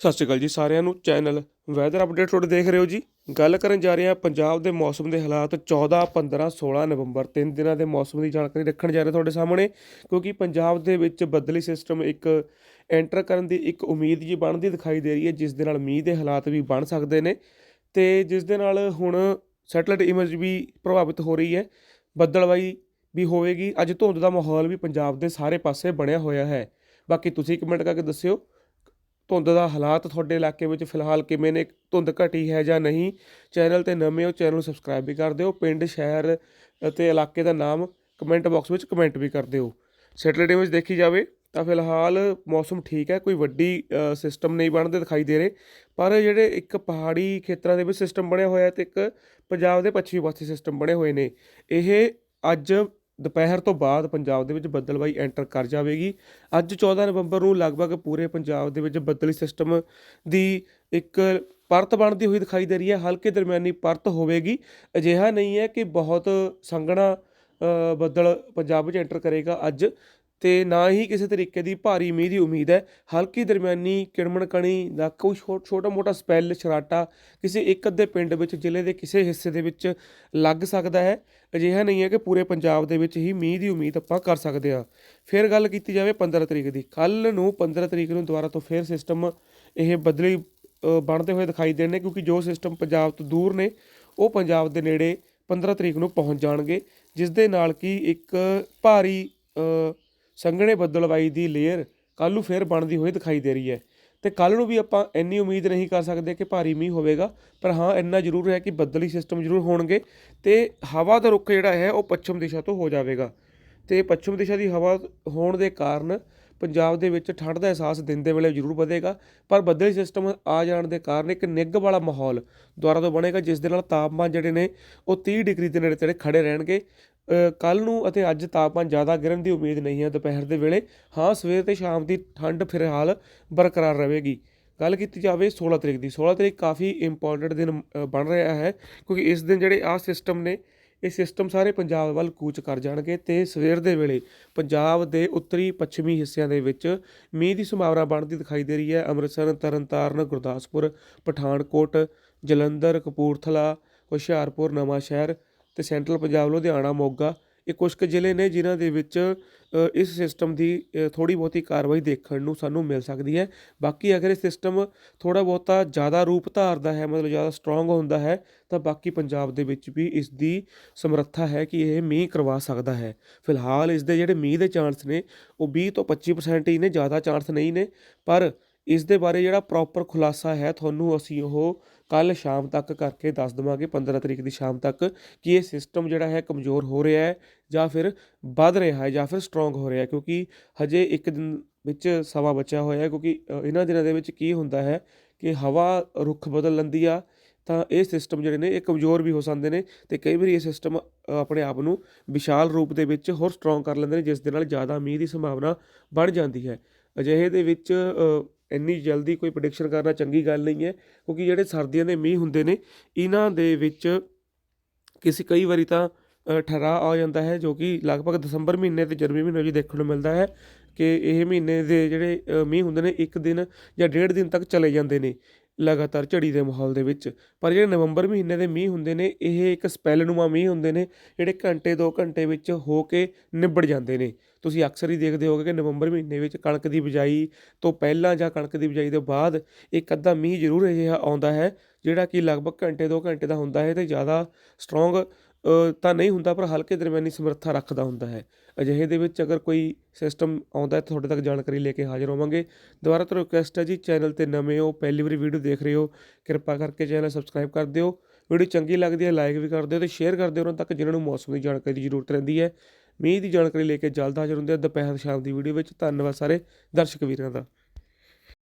ਸਤਿ ਸ਼੍ਰੀ ਅਕਾਲ ਜੀ ਸਾਰਿਆਂ ਨੂੰ ਚੈਨਲ ਵੈਦਰ ਅਪਡੇਟ ਤੁਹਾਡੇ ਦੇਖ ਰਹੇ ਹੋ ਜੀ। ਗੱਲ ਕਰਨ ਜਾ ਰਹੇ ਹਾਂ ਪੰਜਾਬ ਦੇ ਮੌਸਮ ਦੇ ਹਾਲਾਤ 14 15 16 ਨਵੰਬਰ, ਤਿੰਨ ਦਿਨਾਂ ਦੇ ਮੌਸਮ ਦੀ ਜਾਣਕਾਰੀ ਰੱਖਣ ਜਾ ਰਹੇ ਤੁਹਾਡੇ ਸਾਹਮਣੇ, ਕਿਉਂਕਿ ਪੰਜਾਬ ਦੇ ਵਿੱਚ ਬੱਦਲੀ ਸਿਸਟਮ ਇੱਕ ਐਂਟਰ ਕਰਨ ਦੀ ਇੱਕ ਉਮੀਦ ਜੀ ਬਣਦੀ ਦਿਖਾਈ ਦੇ ਰਹੀ ਹੈ, ਜਿਸ ਦੇ ਨਾਲ ਮੀਂਹ ਦੇ ਹਾਲਾਤ ਵੀ ਬਣ ਸਕਦੇ ਨੇ। ਤੇ ਜਿਸ ਦੇ ਨਾਲ ਹੁਣ ਸੈਟਲਾਈਟ ਇਮੇਜ ਵੀ ਪ੍ਰਭਾਵਿਤ ਹੋ ਰਹੀ ਹੈ, ਬੱਦਲਵਾਈ ਵੀ ਹੋਵੇਗੀ। ਅੱਜ ਧੁੰਦ ਦਾ ਮਾਹੌਲ ਵੀ ਪੰਜਾਬ ਦੇ ਸਾਰੇ ਪਾਸੇ ਬਣਿਆ ਹੋਇਆ ਹੈ। ਬਾਕੀ ਤੁਸੀਂ ਕਮੈਂਟ ਕਰਕੇ ਦੱਸਿਓ ਧੁੰਦ ਦਾ ਹਾਲਾਤ ਤੁਹਾਡੇ ਇਲਾਕੇ ਵਿੱਚ ਫਿਲਹਾਲ ਕਿਵੇਂ ਨੇ? ਧੁੰਦ ਘਟੀ ਹੈ ਜਾਂ ਨਹੀਂ? ਚੈਨਲ ਤੇ ਨਵੇਂ ਹੋ, ਚੈਨਲ ਨੂੰ ਸਬਸਕ੍ਰਾਈਬ ਵੀ ਕਰ ਦਿਓ। ਪਿੰਡ, ਸ਼ਹਿਰ ਅਤੇ ਇਲਾਕੇ ਦਾ ਨਾਮ ਕਮੈਂਟ ਬਾਕਸ ਵਿੱਚ ਕਮੈਂਟ ਵੀ ਕਰ ਦਿਓ। ਸੈਟਰਡੇ ਵਿੱਚ ਦੇਖੀ ਜਾਵੇ ਤਾਂ ਫਿਲਹਾਲ ਮੌਸਮ ਠੀਕ ਹੈ। ਕੋਈ ਵੱਡੀ ਸਿਸਟਮ ਨਹੀਂ ਬਣਦੇ ਦਿਖਾਈ ਦੇ ਰਹੇ। ਪਰ ਜਿਹੜੇ ਇੱਕ ਪਹਾੜੀ ਖੇਤਰਾਂ ਦੇ ਵਿੱਚ ਸਿਸਟਮ ਬਣਿਆ ਹੋਇਆ ਤੇ ਇੱਕ ਪੰਜਾਬ ਦੇ ਪੱਛਮੀ ਪਾਸੇ ਸਿਸਟਮ ਬਣੇ ਹੋਏ ਨੇ। ਇਹ ਅੱਜ ਦੁਪਹਿਰ ਤੋਂ ਬਾਅਦ ਪੰਜਾਬ ਦੇ ਵਿੱਚ ਬੱਦਲਬਾਈ ਐਂਟਰ ਕਰ ਜਾਵੇਗੀ। ਅੱਜ 14 ਨਵੰਬਰ ਨੂੰ ਲਗਭਗ ਪੂਰੇ ਪੰਜਾਬ ਦੇ ਵਿੱਚ ਬੱਦਲੀ ਸਿਸਟਮ ਦੀ ਇੱਕ ਪਰਤ ਬਣਦੀ ਹੋਈ ਦਿਖਾਈ ਦੇ ਰਹੀ ਹੈ। ਹਲਕੇ ਦਰਮਿਆਨੀ ਪਰਤ ਹੋਵੇਗੀ। ਅਜਿਹਾ ਨਹੀਂ ਹੈ ਕਿ ਬਹੁਤ ਸੰਘਣਾ ਬੱਦਲ ਪੰਜਾਬ ਵਿੱਚ ਐਂਟਰ ਕਰੇਗਾ ਅੱਜ। ਤੇ ਨਾ ਹੀ ਕਿਸੇ ਤਰੀਕੇ ਦੀ ਭਾਰੀ ਮੀਂਹ ਦੀ ਉਮੀਦ ਹੈ। ਹਲਕੀ ਦਰਮਿਆਨੀ ਕਿਣਮਣ ਕਣੀ ਦਾ ਕੋਈ ਛੋਟਾ ਮੋਟਾ ਸਪੈਲ, ਛਰਾਟਾ ਕਿਸੇ ਇੱਕ ਅੱਧੇ ਪਿੰਡ ਵਿੱਚ, ਜ਼ਿਲ੍ਹੇ ਦੇ ਕਿਸੇ ਹਿੱਸੇ ਦੇ ਵਿੱਚ ਲੱਗ ਸਕਦਾ ਹੈ। ਅਜਿਹਾ ਨਹੀਂ ਹੈ ਕਿ ਪੂਰੇ ਪੰਜਾਬ ਦੇ ਵਿੱਚ ਹੀ ਮੀਂਹ ਦੀ ਉਮੀਦ ਆਪਾਂ ਕਰ ਸਕਦੇ ਹਾਂ। ਫਿਰ ਗੱਲ ਕੀਤੀ ਜਾਵੇ 15 ਤਰੀਕ ਦੀ। ਕੱਲ ਨੂੰ 15 ਤਰੀਕ ਨੂੰ ਦੁਬਾਰਾ ਤੋਂ ਫਿਰ ਸਿਸਟਮ ਇਹ ਬਦਲੀ ਬਣਦੇ ਹੋਏ ਦਿਖਾਈ ਦੇਣੇ ਕਿਉਂਕਿ ਜੋ ਸਿਸਟਮ ਪੰਜਾਬ ਤੋਂ ਦੂਰ ਨੇ, ਉਹ ਪੰਜਾਬ ਦੇ ਨੇੜੇ 15 ਤਰੀਕ ਨੂੰ ਪਹੁੰਚ ਜਾਣਗੇ ਜਿਸ ਦੇ ਨਾਲ ਕਿ ਇੱਕ ਭਾਰੀ ਸੰਘਣੇ ਬੱਦਲਵਾਈ ਦੀ ਲੇਅਰ ਕੱਲ੍ਹ ਨੂੰ ਫਿਰ ਬਣਦੀ ਹੋਈ ਦਿਖਾਈ ਦੇ ਰਹੀ ਹੈ। ਤੇ ਕੱਲ ਨੂੰ ਵੀ ਆਪਾਂ ਇੰਨੀ ਉਮੀਦ ਨਹੀਂ ਕਰ ਸਕਦੇ ਕਿ ਭਾਰੀ ਮੀਂਹ ਹੋਵੇਗਾ, ਪਰ ਹਾਂ, ਇੰਨਾ ਜ਼ਰੂਰ ਹੈ ਕਿ ਬੱਦਲੀ ਸਿਸਟਮ ਜ਼ਰੂਰ ਹੋਣਗੇ ਤੇ ਹਵਾ ਦਾ ਰੁਖ ਜਿਹੜਾ ਹੈ, ਉਹ ਪੱਛਮ ਦਿਸ਼ਾ ਤੋਂ ਹੋ ਜਾਵੇਗਾ। ਤੇ ਪੱਛਮ ਦਿਸ਼ਾ ਦੀ ਹਵਾ ਹੋਣ ਦੇ ਕਾਰਨ ਪੰਜਾਬ ਦੇ ਵਿੱਚ ਠੰਡ ਦਾ ਅਹਿਸਾਸ ਦਿਨ ਦੇ ਵੇਲੇ ਜ਼ਰੂਰ ਵਧੇਗਾ, ਪਰ ਬੱਦਲੀ ਸਿਸਟਮ ਆ ਜਾਣ ਦੇ ਕਾਰਨ ਇੱਕ ਨਿੱਘ ਵਾਲਾ ਮਾਹੌਲ ਦੁਆਰਾ ਤੋਂ ਬਣੇਗਾ, ਜਿਸ ਦੇ ਨਾਲ ਤਾਪਮਾਨ ਜਿਹੜੇ ਨੇ, ਉਹ 30 ਡਿਗਰੀ ਦੇ ਨੇੜੇ ਤੇੜੇ ਖੜੇ ਰਹਿਣਗੇ। ਕੱਲ ਨੂੰ ਅਤੇ ਅੱਜ ਤਾਪਮਾਨ ਜ਼ਿਆਦਾ ਗਿਰਨ ਦੀ ਉਮੀਦ ਨਹੀਂ ਹੈ ਦੁਪਹਿਰ ਦੇ ਵੇਲੇ। ਹਾਂ, ਸਵੇਰ ਤੇ ਸ਼ਾਮ ਦੀ ਠੰਡ ਫਿਲਹਾਲ ਬਰਕਰਾਰ ਰਹੇਗੀ। ਗੱਲ ਕੀਤੀ ਜਾਵੇ 16 ਤਰੀਕ ਦੀ। 16 ਤਰੀਕ ਕਾਫੀ ਇੰਪੋਰਟੈਂਟ ਦਿਨ ਬਣ ਰਿਹਾ ਹੈ ਕਿਉਂਕਿ ਇਸ ਦਿਨ ਜਿਹੜੇ ਆ ਸਿਸਟਮ ਨੇ, ਇਹ ਸਿਸਟਮ ਸਾਰੇ ਪੰਜਾਬ ਵੱਲ ਕੂਚ ਕਰ ਜਾਣਗੇ ਤੇ ਸਵੇਰ ਦੇ ਵੇਲੇ ਪੰਜਾਬ ਦੇ ਉੱਤਰੀ, ਪੱਛਮੀ ਹਿੱਸਿਆਂ ਦੇ ਵਿੱਚ ਮੀਂਹ ਦੀ ਸੰਭਾਵਨਾ ਬਣਦੀ ਦਿਖਾਈ ਦੇ ਰਹੀ ਹੈ। ਅੰਮ੍ਰਿਤਸਰ, ਤਰਨਤਾਰਨ, ਗੁਰਦਾਸਪੁਰ, ਪਠਾਨਕੋਟ, ਜਲੰਧਰ, ਕਪੂਰਥਲਾ, ਹੁਸ਼ਿਆਰਪੁਰ ਨਵਾਂ ਸ਼ਹਿਰ ਅਤੇ ਸੈਂਟਰਲ ਪੰਜਾਬ, ਲੁਧਿਆਣਾ, ਮੋਗਾ, ਇਹ ਕੁਝ ਕੁ ਜ਼ਿਲ੍ਹੇ ਨੇ ਜਿਨ੍ਹਾਂ ਦੇ ਵਿੱਚ ਇਸ ਸਿਸਟਮ ਦੀ ਥੋੜ੍ਹੀ ਬਹੁਤੀ ਕਾਰਵਾਈ ਦੇਖਣ ਨੂੰ ਸਾਨੂੰ ਮਿਲ ਸਕਦੀ ਹੈ। ਬਾਕੀ ਅਗਰ ਇਹ ਸਿਸਟਮ ਥੋੜ੍ਹਾ ਬਹੁਤਾ ਜ਼ਿਆਦਾ ਰੂਪ ਧਾਰਦਾ ਹੈ, ਮਤਲਬ ਜ਼ਿਆਦਾ ਸਟਰੋਂਗ ਹੁੰਦਾ ਹੈ, ਤਾਂ ਬਾਕੀ ਪੰਜਾਬ ਦੇ ਵਿੱਚ ਵੀ ਇਸ ਦੀ ਸਮਰੱਥਾ ਹੈ ਕਿ ਇਹ ਮੀਂਹ ਕਰਵਾ ਸਕਦਾ ਹੈ। ਫਿਲਹਾਲ ਇਸ ਦੇ ਜਿਹੜੇ ਮੀਂਹ ਦੇ ਚਾਂਸ ਨੇ, ਉਹ 20 ਤੋਂ 25% ਹੀ ਨੇ, ਜ਼ਿਆਦਾ ਚਾਂਸ ਨਹੀਂ ਨੇ, ਪਰ ਇਸ ਦੇ ਬਾਰੇ ਜਿਹੜਾ ਪ੍ਰੋਪਰ ਖੁਲਾਸਾ ਹੈ, ਤੁਹਾਨੂੰ ਅਸੀਂ ਉਹ ਕੱਲ ਸ਼ਾਮ ਤੱਕ ਕਰਕੇ ਦੱਸ ਦਵਾਂਗੇ 15 ਤਰੀਕ ਦੀ ਸ਼ਾਮ ਤੱਕ, ਕਿ ਇਹ ਸਿਸਟਮ ਜਿਹੜਾ ਹੈ ਕਮਜ਼ੋਰ ਹੋ ਰਿਹਾ ਹੈ ਜਾਂ ਫਿਰ ਵੱਧ ਰਿਹਾ ਹੈ ਜਾਂ ਫਿਰ ਸਟਰੋਂਗ ਹੋ ਰਿਹਾ ਹੈ, ਕਿਉਂਕਿ ਹਜੇ ਇੱਕ ਦਿਨ ਵਿੱਚ ਸਮਾਂ ਬਚਿਆ ਹੋਇਆ ਹੈ, ਕਿਉਂਕਿ ਇਹਨਾਂ ਦਿਨਾਂ ਦੇ ਵਿੱਚ ਕੀ ਹੁੰਦਾ ਹੈ ਕਿ ਹਵਾ ਰੁੱਖ ਬਦਲ ਲੈਂਦੀ ਆ, ਤਾਂ ਇਹ ਸਿਸਟਮ ਜਿਹੜੇ ਨੇ, ਇਹ ਕਮਜ਼ੋਰ ਵੀ ਹੋ ਸਕਦੇ ਨੇ ਤੇ ਕਈ ਵਾਰੀ ਇਹ ਸਿਸਟਮ ਆਪਣੇ ਆਪ ਨੂੰ ਵਿਸ਼ਾਲ ਰੂਪ ਦੇ ਵਿੱਚ ਹੋਰ ਸਟਰੋਂਗ ਕਰ ਲੈਂਦੇ ਨੇ, ਜਿਸ ਦੇ ਨਾਲ ਜ਼ਿਆਦਾ ਮੀਂਹ ਦੀ ਸੰਭਾਵਨਾ ਬਣ ਜਾਂਦੀ ਹੈ। ਅਜਿਹੇ ਦੇ ਵਿੱਚ ਇੰਨੀ ਜਲਦੀ ਕੋਈ ਪ੍ਰੈਡਿਕਸ਼ਨ ਕਰਨਾ ਚੰਗੀ ਗੱਲ ਨਹੀਂ ਹੈ ਕਿਉਂਕਿ ਜਿਹੜੇ ਸਰਦੀਆਂ ਦੇ ਮੀਂਹ ਹੁੰਦੇ ਨੇ ਇਹਨਾਂ ਦੇ ਵਿੱਚ ਕਿਸੇ ਕਈ ਵਾਰੀ ਤਾਂ ਅ, ਆ ਜਾਂਦਾ ਹੈ ਜੋ ਕਿ ਲਗਭਗ ਦਸੰਬਰ ਮਹੀਨੇ ਤੇ ਜਨਵਰੀ ਮਹੀਨੇ ਵਿੱਚ ਦੇਖਣ ਨੂੰ ਮਿਲਦਾ ਹੈ ਕਿ ਇਹ ਮਹੀਨੇ ਦੇ ਜਿਹੜੇ ਮੀਂਹ ਹੁੰਦੇ ਨੇ ਇੱਕ ਦਿਨ ਜਾਂ ਡੇਢ ਦਿਨ ਤੱਕ ਚਲੇ ਜਾਂਦੇ ਨੇ। ਲਗਾਤਾਰ ਝੜੀ ਦੇ ਮਾਹੌਲ ਦੇ ਵਿੱਚ। ਪਰ ਜਿਹੜੇ ਨਵੰਬਰ ਮਹੀਨੇ ਦੇ ਮੀਂਹ ਹੁੰਦੇ ਨੇ, ਇਹ ਇੱਕ ਸਪੈਲਨੁਮਾ ਮੀਂਹ ਹੁੰਦੇ ਨੇ, ਜਿਹੜੇ ਘੰਟੇ 2 ਘੰਟੇ ਵਿੱਚ ਹੋ ਕੇ ਨਿਬੜ ਜਾਂਦੇ ਨੇ। ਤੁਸੀਂ ਅਕਸਰ ਹੀ ਦੇਖਦੇ ਹੋਗੇ ਕਿ ਨਵੰਬਰ ਮਹੀਨੇ ਵਿੱਚ ਕਣਕ ਦੀ ਬਿਜਾਈ ਤੋਂ ਪਹਿਲਾਂ ਜਾਂ ਕਣਕ ਦੀ ਬਿਜਾਈ ਤੋਂ ਬਾਅਦ ਇੱਕ ਅੱਧਾ ਮੀਂਹ ਜ਼ਰੂਰ ਅਜਿਹਾ ਆਉਂਦਾ ਹੈ, ਜਿਹੜਾ ਕਿ ਲਗਭਗ ਘੰਟੇ 2 ਘੰਟੇ ਦਾ ਹੁੰਦਾ ਹੈ ਤੇ ਜ਼ਿਆਦਾ ਸਟਰੋਂਗ ਤਾਂ ਨਹੀਂ ਹੁੰਦਾ, ਪਰ ਹਲਕੇ ਦਰਮਿਆਨੀ ਸਮਰੱਥਾ ਰੱਖਦਾ ਹੁੰਦਾ ਹੈ। ਅਜਿਹੇ ਦੇ ਵਿੱਚ ਅਗਰ ਕੋਈ ਸਿਸਟਮ ਆਉਂਦਾ ਹੈ ਤੁਹਾਡੇ ਤੱਕ ਜਾਣਕਾਰੀ ਲੈ ਕੇ ਹਾਜ਼ਰ ਹੋਵਾਂਗੇ। ਦੁਬਾਰਾ ਤੋਂ ਰਿਕੁਐਸਟ ਹੈ ਜੀ, ਚੈਨਲ ਤੇ ਨਵੇਂ ਹੋ, ਪਹਿਲੀ ਵਾਰੀ ਵੀਡੀਓ ਦੇਖ ਰਹੇ ਹੋ, ਕਿਰਪਾ ਕਰਕੇ ਚੈਨਲ ਸਬਸਕ੍ਰਾਈਬ ਕਰ ਦਿਓ। ਵੀਡੀਓ ਚੰਗੀ ਲੱਗਦੀ ਹੈ ਲਾਈਕ ਵੀ ਕਰ ਦਿਓ ਤੇ ਸ਼ੇਅਰ ਕਰ ਦਿਓ ਉਹਨਾਂ ਤੱਕ ਜਿਨ੍ਹਾਂ ਨੂੰ ਮੌਸਮ ਦੀ ਜਾਣਕਾਰੀ ਦੀ ਜ਼ਰੂਰਤ ਰਹਿੰਦੀ ਹੈ। ਮੀਂਹ ਦੀ ਜਾਣਕਾਰੀ ਲੈ ਕੇ ਜਲਦ ਹਾਜ਼ਰ ਹੁੰਦੇ ਆ ਦੁਪਹਿਰ ਸ਼ਾਮ ਦੀ ਵੀਡੀਓ ਵਿੱਚ। ਧੰਨਵਾਦ ਸਾਰੇ ਦਰਸ਼ਕ ਵੀਰਾਂ ਦਾ।